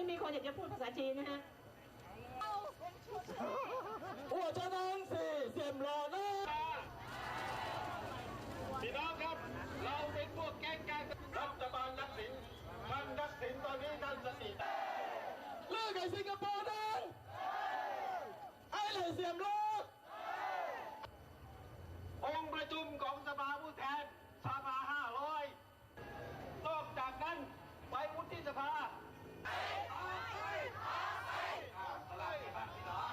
ไม่มีคนอยากจะพูดภาษาจีนนะฮะหัวชนังสี่เสียมรอนะพี่น้องครับ เราเป็นพวกแก๊งการรัฐบาลนักสินมันนักสินตอนนี้ท่านสติเลิกไอ้สิงคโปร์นั่นไอ้เหล่เสียมรอองค์ประชุมของส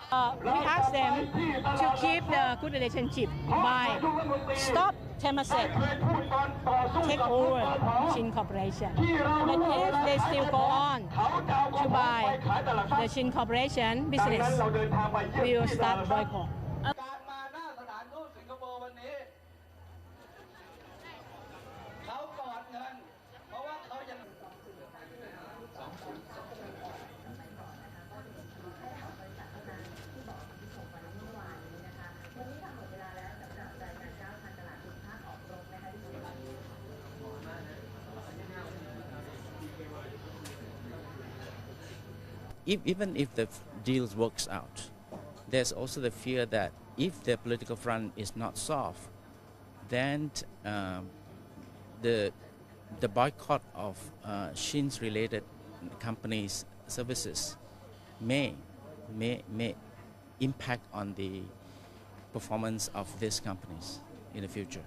Uh, we ask them to keep the good relationship by stop Temasek, take over Shin Corporation. But if they still go on to buy the Shin Corporation business, we will start boycott. If, even if the deal works out, there's also the fear that if the political front is not solved, then um, the the boycott of uh, Shin's related companies' services may may may impact on the performance of these companies in the future.